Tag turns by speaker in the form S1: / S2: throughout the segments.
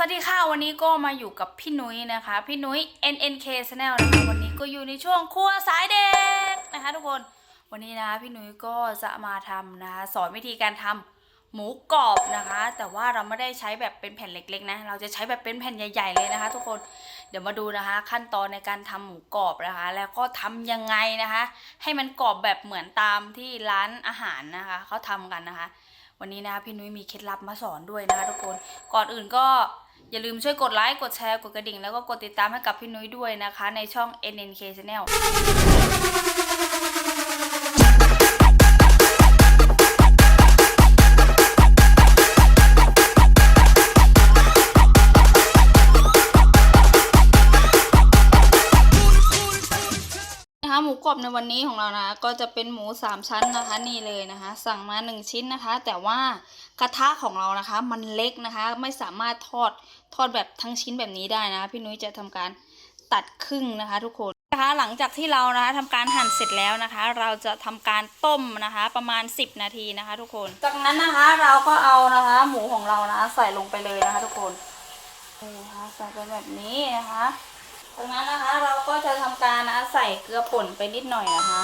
S1: สวัสดีค่ะ วันนี้ก็มาอยู่กับพี่นุ้ยนะคะ พี่นุ้ย NNK Channel นะคะวันนี้ก็อยู่ในช่วงครัวสายเด็ดนะคะทุกคนวันนี้นะพี่นุ้ยก็จะมาทำนะคะสอนวิธีการทำหมูกรอบนะคะ แต่ว่าเราไม่ได้ใช้แบบเป็นแผ่นเล็กๆนะเราจะใช้แบบเป็นแผ่นใหญ่ๆเลยนะคะ ทุกคนเดี๋ยวมาดูนะคะ ขั้นตอนในการทำหมูกรอบนะคะ แล้วก็ทำยังไงนะคะ ให้มันกรอบแบบเหมือนตามที่ร้านอาหารนะคะเขาทำกันนะคะ วันนี้นะพี่นุ้ยมีเคล็ดลับมาสอนด้วยนะคะ ทุกคนก่อนอื่นก็ อย่าลืมช่วยกดไลค์ กดแชร์ กดกระดิ่ง แล้วก็กดติดตามให้กับพี่นุ้ยด้วยนะคะ ในช่อง NNK Channel รอบในวันนี้ของเรานะ ก็จะเป็นหมูสามชั้นนะคะนี่เลยนะคะ สั่งมาหนึ่งชิ้นนะคะ แต่ว่ากระทะของเรานะคะ มันเล็กนะคะ ไม่สามารถทอดทอดแบบทั้งชิ้นแบบนี้ได้นะพี่นุ้ยจะทำการตัดครึ่งนะคะ ทุกคนนะคะหลังจากที่เรานะคะทำการหั่นเสร็จแล้วนะคะ เราจะทำการต้มนะคะ ประมาณ 10 นาทีนะคะ ทุกคนจากนั้นนะคะเราก็เอานะคะ หมูของเรานะะใส่ลงไปเลยนะคะ ทุกคนนี่นะคะใส่ไปแบบนี้นะคะ จากนั้นนะคะเราก็จะทำการนะใส่เกลือป่นไปนิดหน่อยนะคะ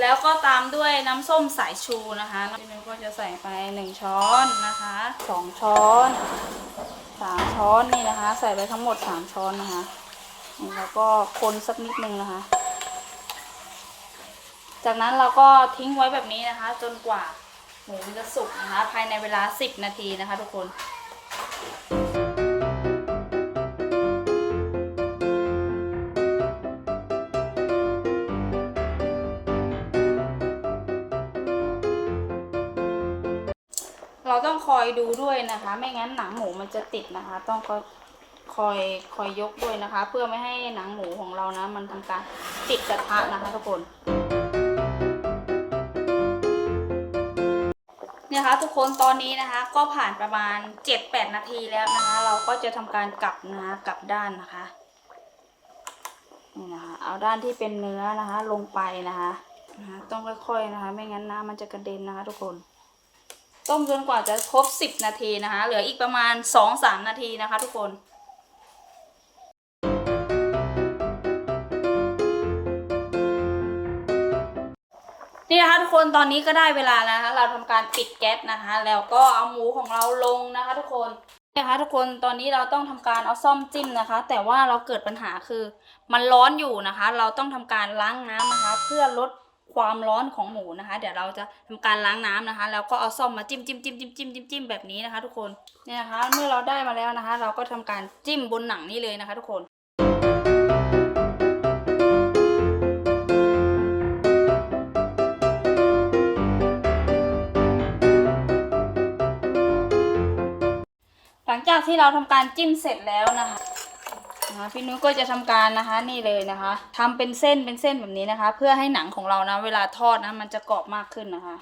S1: แล้วก็ตามด้วยน้ำส้มสายชูนะคะพี่นุ้ยก็จะใส่ไปหนึ่งช้อนนะคะสองช้อนสามช้อนนี่นะคะ ใส่ไปทั้งหมดสามช้อนนะคะแล้วก็คนสักนิดนึงนะคะ จากนั้นเราก็ทิ้งไว้แบบนี้นะคะ จนกว่าหมูจะสุกนะคะ ภายในเวลา 10 นาทีนะคะทุกคน เราต้องคอยดูด้วยนะคะ ไม่งั้นหนังหมูมันจะติดนะคะ ต้องคอยคอยคอยยกด้วยนะคะ เพื่อไม่ให้หนังหมูของเรานะ มันทำการติดกระทะนะคะทุกคนเนี่ยคะทุกคนตอนนี้นะคะก็ผ่านประมาณ 7-8 นาทีแล้วนะคะ เราก็จะทำการกลับนะคะกลับด้านนะคะนี่นะคะเอาด้านที่เป็นเนื้อนะคะ ลงไปนะคะนะคะ ต้องค่อยๆนะคะ ไม่งั้นน้ำมันจะกระเด็นนะคะ ทุกคน ต้มจนกว่าจะครบ 10 นาทีนะคะ เหลืออีกประมาณ 2-3 นาทีนะคะทุกคนนี่นะคะทุกคนตอนนี้ก็ได้เวลาแล้วนะคะเราทำการปิดแก๊สนะคะ แล้วก็เอาหมูของเราลงนะคะ ทุกคนนี่นะคะ ทุกคนตอนนี้เราต้องทำการเอาซ่อมจิ้มนะคะ แต่ว่าเราเกิดปัญหาคือ มันร้อนอยู่นะคะ เราต้องทำการล้างน้ำนะคะ เพื่อลด ความร้อนของหมูนะคะ เดี๋ยวเราจะทำการล้างน้ำนะคะ แล้วก็เอาซ่อมมาจิ้มจิ้มจิ้มจิ้มจิ้มจิ้มจิ้มแบบนี้นะคะ ทุกคนเนี่ยนะคะ เมื่อเราได้มาแล้วนะคะ เราก็ทำการจิ้มบนหนังนี่เลยนะคะ ทุกคนหลังจากที่เราทำการจิ้มเสร็จแล้วนะคะ นะคะพี่นุ้ยก็จะทำการนะคะนี่เลยนะคะทำเป็นเส้นเป็นเส้นแบบนี้นะคะ เพื่อให้หนังของเรานะเวลาทอดนะมันจะกรอบมากขึ้นนะคะ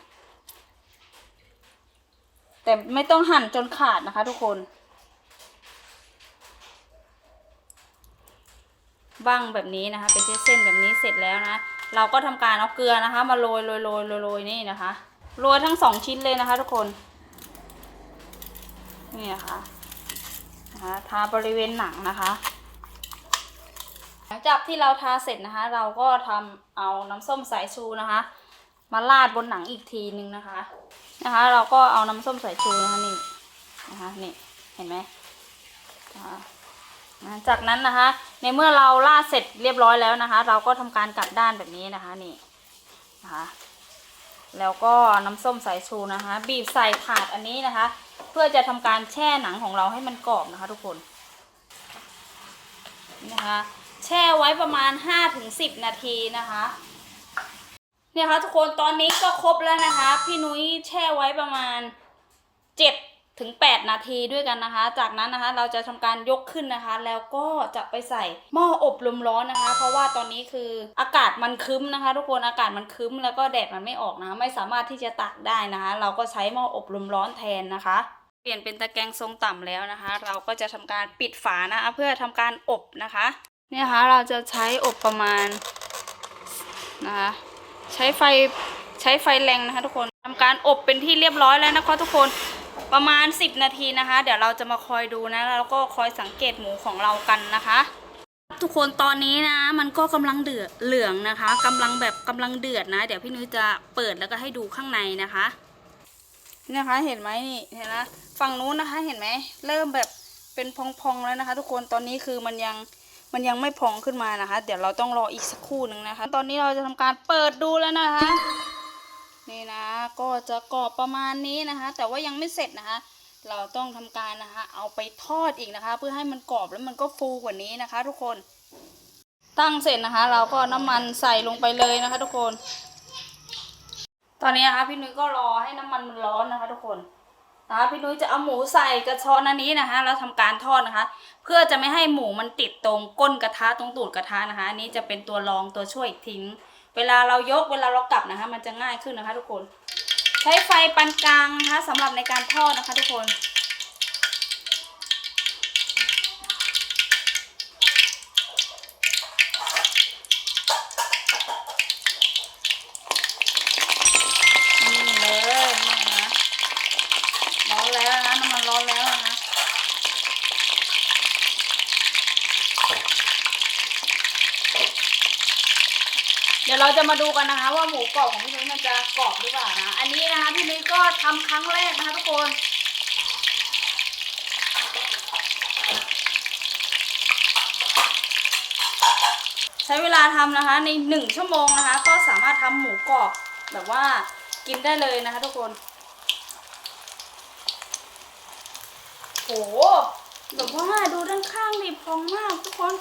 S1: แต่ไม่ต้องหั่นจนขาดนะคะ ทุกคนบ้างแบบนี้นะคะ เป็นเส้นแบบนี้เสร็จแล้วนะ เราก็ทำการเอาเกลือนะคะ มาโรยโรยโรยโรยโรยนี่นะคะโรยทั้งสองชิ้นเลยนะคะ ทุกคนนี่นะคะนะคะทาบริเวณหนังนะคะ หลังจากที่เราทาเสร็จนะคะ เราก็ทำเอาน้ำส้มสายชูนะคะ มาราดบนหนังอีกทีนึงนะคะนะคะ เราก็เอาน้ำส้มสายชูนะคะนี่นะคะนี่เห็นไหมนะคะจากนั้นนะคะ ในเมื่อเราราดเสร็จเรียบร้อยแล้วนะคะ เราก็ทำการกลับด้านแบบนี้นะคะนี่นะคะ แล้วก็น้ำส้มสายชูนะคะ บีบใส่ถาดอันนี้นะคะ เพื่อจะทำการแช่หนังของเราให้มันกรอบนะคะ ทุกคนนี่นะคะ แช่ไว้ประมาณ 5-10 นาทีนะคะเนี่ยค่ะทุกคนตอนนี้ก็ครบแล้วนะคะ พี่นุ้ยแช่ไว้ประมาณ 7 ถึง 8 นาทีด้วยกันนะคะ จากนั้นนะคะเราจะทำการยกขึ้นนะคะ แล้วก็จะไปใส่หม้ออบลมร้อนนะคะ เพราะว่าตอนนี้คืออากาศมันคึ้มนะคะ ทุกคนอากาศมันคึ้มแล้วก็แดดมันไม่ออกนะะไม่สามารถที่จะตากได้นะคะ เราก็ใช้หม้ออบลมร้อนแทนนะคะเปลี่ยนเป็นตะแกรงทรงต่ำแล้วนะคะ เราก็จะทำการปิดฝานะคะเพื่อทำการอบนะคะ เนี่ยค่ะเราจะใช้อบประมาณนะคะใช้ไฟใช้ไฟแรงนะคะทุกคนทำการอบเป็นที่เรียบร้อยแล้วนะคะทุกคนประมาณ 10 นาทีนะคะ เดี๋ยวเราจะมาคอยดูนะ แล้วก็คอยสังเกตหมูของเรากันนะคะ ทุกคนตอนนี้นะ มันก็กำลังเดือดเหลืองนะคะกำลังแบบกำลังเดือดนะ เดี๋ยวพี่นุ้ยจะเปิดแล้วก็ให้ดูข้างในนะคะนี่นะคะเห็นไหมนี่เห็นนะฝั่งนู้นนะคะเห็นไหมเริ่มแบบเป็นพองๆแล้วนะคะ ทุกคนตอนนี้คือมันยัง มันยังไม่พองขึ้นมานะคะ เดี๋ยวเราต้องรออีกสักครู่หนึ่งนะคะ ตอนนี้เราจะทำการเปิดดูแล้วนะคะ นี่นะก็จะกรอบประมาณนี้นะคะ แต่ว่ายังไม่เสร็จนะคะ เราต้องทำการนะคะ เอาไปทอดอีกนะคะ เพื่อให้มันกรอบแล้วมันก็ฟูกว่านี้นะคะ ทุกคน ตั้งเสร็จนะคะ เราก็น้ำมันใส่ลงไปเลยนะคะ ทุกคน ตอนนี้นะคะพี่นุ้ยก็รอให้น้ำมันมันร้อนนะคะ ทุกคน นะคะพี่นุ้ยจะเอาหมูใส่กระชอนอันนี้นะคะแล้วทำการทอดนะคะ เพื่อจะไม่ให้หมูมันติดตรงก้นกระทะตรงตูดกระทะนะคะอันนี้จะเป็นตัวรองตัวช่วยอีกทิ้ง เวลาเรายกเวลาเรากลับนะคะ มันจะง่ายขึ้นนะคะ ทุกคน ใช้ไฟปานกลางนะคะสำหรับในการทอดนะคะ ทุกคน ดี๋ยวเราจะมาดูกันนะคะ ว่าหมูกรอบของพี่นุ้ยมันจะกรอบหรือเปล่านะอันนี้นะคะพี่นุ้ยก็ทำครั้งแรกนะคะทุกคนใช้เวลาทำนะคะในหนึ่งชั่วโมงนะคะ ก็สามารถทำหมูกรอบแบบว่ากินได้เลยนะคะทุกคนโอ้โหแบบว่าดูด้านข้างดิพองมากทุกคน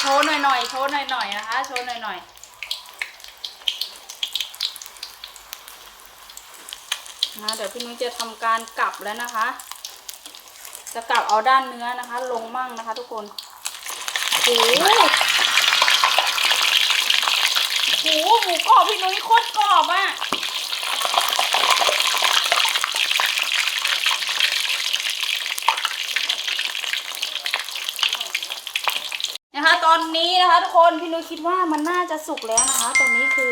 S1: โชว์หน่อยๆ โชว์หน่อยๆ นะคะ โชว์หน่อยๆนะเดี๋ยวพี่นุ้ยจะทำการกลับแล้วนะคะ จะกลับเอาด้านเนื้อนะคะ ลงมั่งนะคะ ทุกคนโอ้โหหมูกรอบพี่นุ้ยโคตรกรอบอะนะคะต อนนี้นะคะ ทุกคนพี่นุ้ยคิดว่ามันน่าจะสุกแล้วนะคะ ตอนนี้คือ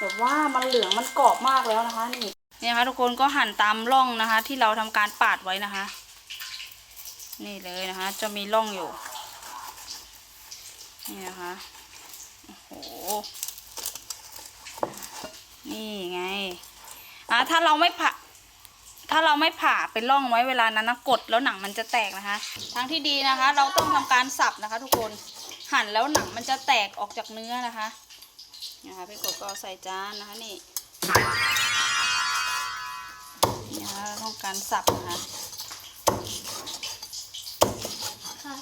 S1: แบบว่ามันเหลืองมันกรอบมากแล้วนะคะ นี่นี่นะคะทุกคนก็หั่นตามร่องนะคะ ที่เราทำการปาดไว้นะคะ นี่เลยนะคะ จะมีร่องอยู่ นี่นะคะโอ้โหนี่ไงอะถ้าเราไม่ผ่าถ้าเราไม่ผ่าเป็นร่องไว้เวลานั้นนะกดแล้วหนังมันจะแตกนะคะ ทางที่ดีนะคะ เราต้องทำการสับนะคะ ทุกคน หั่นแล้วหนังมันจะแตกออกจากเนื้อนะคะนะคะพี่กดก็เอาใส่จานนะคะนี่นี่นะคะเราต้องการสับนะคะ
S2: ครับ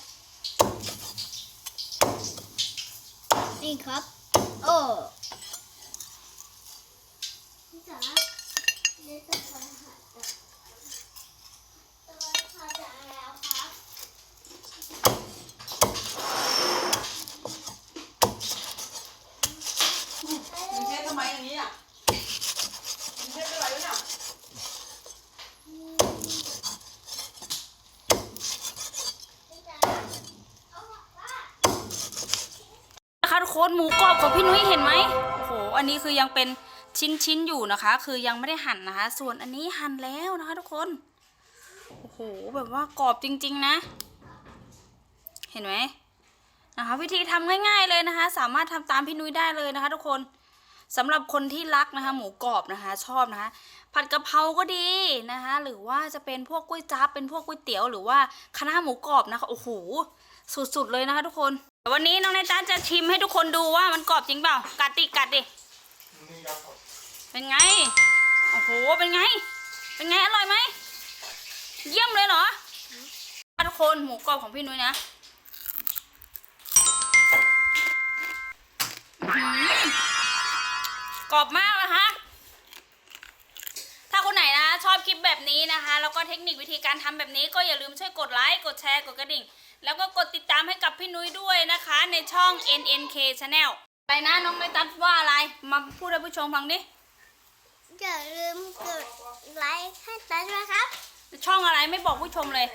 S2: นี่ครับ โอ้พี่จ๋านี่จะทำอาหารจ้ะตัวทำจากแล้วครับ
S3: มึงเช็ดทำไมอย่างนี้อะมึงเช็ดอะไรวะเนี่ย
S2: พี่จ๋าเอาหมดว่า
S1: นะ คะทุกคนหมูกรอบของพี่นุ้ยเห็นไหมโอ้โห อันนี้คือยังเป็นชิ้นชิ้นอยู่นะคะ คือยังไม่ได้หั่นนะคะ ส่วนอันนี้หั่นแล้วนะคะ ทุกคน โอ้โห แบบว่ากรอบจริง ๆ นะ เห็นไหมนะคะ วิธีทำง่าย ๆเลยนะคะ สามารถทำตามพี่นุ้ยได้เลยนะคะ ทุกคนสำหรับคนที่รักนะคะ หมูกรอบนะคะ ชอบนะคะ ผัดกะเพราก็ดีนะคะ หรือว่าจะเป็นพวกก๋วยจั๊บเป็นพวกก๋วยเตี๋ยว หรือว่าคณะน้าหมูกรอบนะคะโอ้โหสุดๆเลยนะคะ ทุกคน วันนี้น้องในต้าจะชิมให้ทุกคนดูว่ามันกรอบจริงเปล่า กัดดิกัดดิเป็นไง โอ้โห เป็นไง เป็นไง อร่อยไหม เยี่ยมเลยเหรอทุกคนหมูกรอบของพี่นุ้ยนะอื้อหือกรอบมากนะคะ ถ้าคนไหนนะ ชอบคลิปแบบนี้นะคะ แล้วก็เทคนิควิธีการทำแบบนี้ก็อย่าลืมช่วยกดไลค์ กดแชร์ กดกระดิ่ง แล้วก็กดติดตามให้กับพี่นุ้ยด้วยนะคะ ในช่อง NNK Channel ไปนะน้องไม่ตัดว่าอะไร มาพูดให้ผู้ชมฟังดิ
S2: อย่าลืมกดไลค์ให้ตาด้วยครับ
S1: ช่องอะไรไม่บอกผู้ชมเลย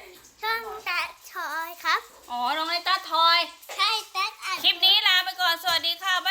S2: ช่องตาชอยครับ
S1: อ๋อ น้องไอต้าทอย
S2: ใช่ตาอ่าน
S1: คลิปนี้ลาไปก่อน สวัสดีค่ะบ๊าย